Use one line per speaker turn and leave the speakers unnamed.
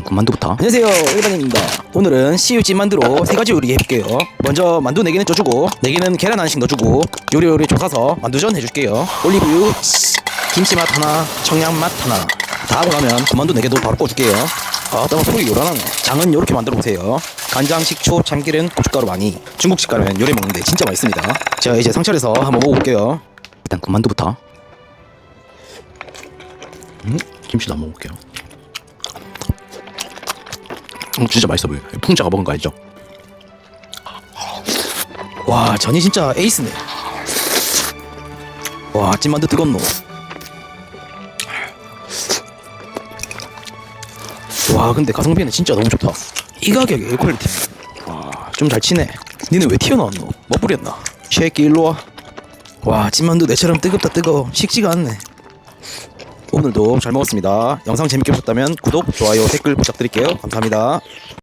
일단 군만두부터.
안녕하세요 일반인입니다. 오늘은 씨유찜 만두로 세 가지 요리 해볼게요. 먼저 만두 4개는 쪄주고 4개는 계란 하나씩 넣어주고 요리요리 볶아서 만두전 해줄게요. 올리브유 김치맛 하나 청양맛 하나. 다 하고 나면 군만두 4개도 바로 꺼줄게요. 아 너무 속이 요란하네. 장은 요렇게 만들어 보세요. 간장, 식초, 참기름, 고춧가루 많이. 중국집 가면 요리 먹는데 진짜 맛있습니다. 제가 이제 상차려서 한번 먹어볼게요.
일단 군만두부터. 음? 김치도 한번 먹을게요 음, 진짜 맛있어 보여요. 풍자가 먹은 거 알죠?
와 전이 진짜 에이스네. 와 찐만두 뜨겁노. 와 근데 가성비는 진짜 너무 좋다. 이 가격에 이 퀄리티. 와좀 잘 치네. 니네 왜 튀어나왔노? 뭐 뿌렸나? 쉐이키 일로 와. 와 찐만두 내처럼 뜨겁다 뜨거워. 식지가 않네 오늘도 잘 먹었습니다. 영상 재밌게 보셨다면 구독, 좋아요, 댓글 부탁드릴게요. 감사합니다